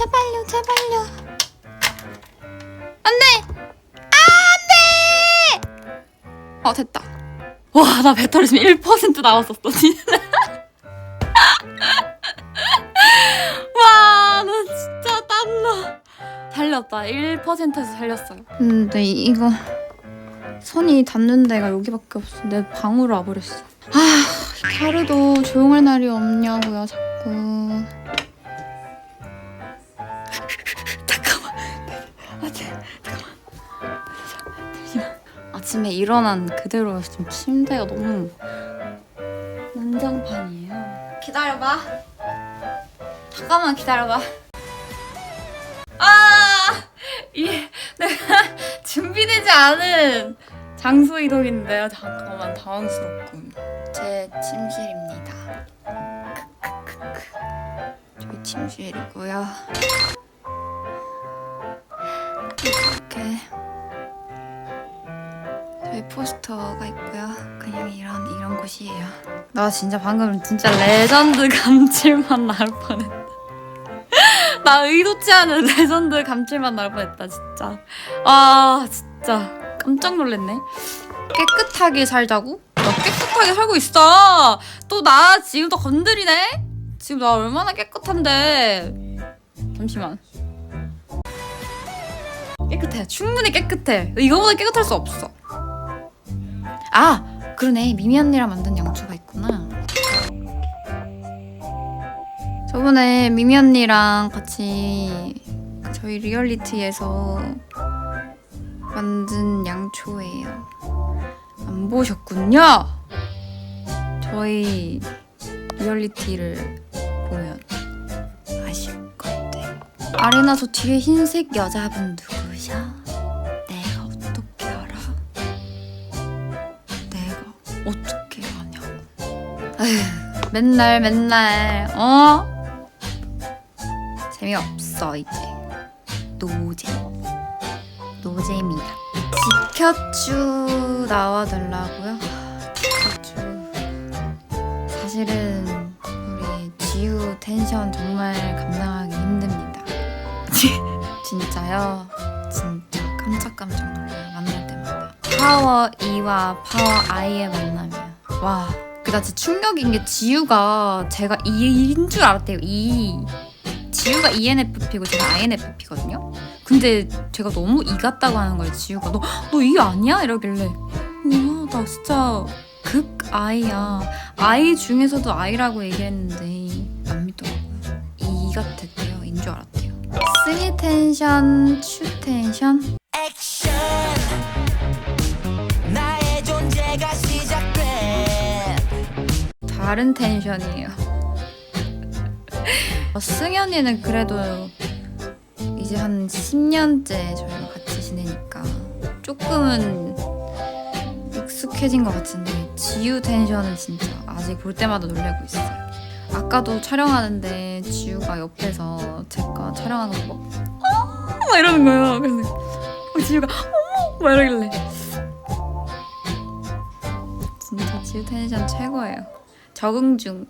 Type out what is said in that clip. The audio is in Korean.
제발요 제발요. 안 돼! 안 돼! 어 됐다. 와 나 배터리 지금 1% 남았었어 진짜. 와 나 진짜 땀나. 살렸다. 1%에서 살렸어요 근데 이- 이거 선이 닿는 데가 여기밖에 없어. 내 방으로 와버렸어. 아 하루도 조용할 날이 없냐고요 자꾸 아침에 일어난 그대로 지금 침대가 너무 난장판이에요. 기다려봐. 잠깐만 기다려봐. 아! 이, 내가 준비되지 않은 장소 이동인데요. 잠깐만 당황스럽군. 제 침실입니다. 저희 침실이고요. 이렇게 포스터가 있고요. 그냥 이런 이런 곳이에요. 나 진짜 방금 진짜 레전드 감칠맛 나올 뻔했다. 나 의도치 않은 레전드 감칠맛 나올 뻔했다 진짜. 아 진짜 깜짝 놀랐네. 깨끗하게 살자고? 나 깨끗하게 살고 있어. 또 나 지금 또 건드리네? 지금 나 얼마나 깨끗한데. 잠시만. 깨끗해. 충분히 깨끗해. 이거보다 깨끗할 수 없어. 아 그러네. 미미 언니랑 만든 양초가 있구나. 저번에 미미 언니랑 같이 그 저희 리얼리티에서 만든 양초예요. 안 보셨군요? 저희 리얼리티를 보면 아실 건데. 아레나 저 뒤에 흰색 여자분 누구 어떻게 하냐고. 에휴, 맨날 맨날 어? 재미없어 이제. 노잼. 노잼이야. 지켜주 나와달라고요? 지켜주. 사실은 우리 지우 텐션 정말 감당하기 힘듭니다. 진짜요? 진짜 깜짝깜짝. 파워 E와 파워 I의 만남이야. 와, 그나 진짜 충격인 게 지우가 제가 E인 줄 알았대요. E. 지우가 ENFP고 제가 INFP거든요. 근데 제가 너무 E 같다고 하는 거예요. 지우가 너너 E 아니야? 이러길래 우와 나 진짜 극 I야. I 중에서도 I라고 얘기했는데 안 믿더라고요. E 같았대요. 인 줄 알았대요. 스니 텐션, 추 텐션. 다른 텐션이에요. 어, 승현이는 그래도 이제 한 10년째 저희랑 같이 지내니까 조금은 익숙해진 것 같은데 지우 텐션은 진짜 아직 볼 때마다 놀래고 있어요. 아까도 촬영하는데 지우가 옆에서 제가 촬영하는 거 막, 어! 막 이러는 거예요. 그래서 막 지우가 어머! 막 이러길래 진짜 지우 텐션 최고예요. 적응 중.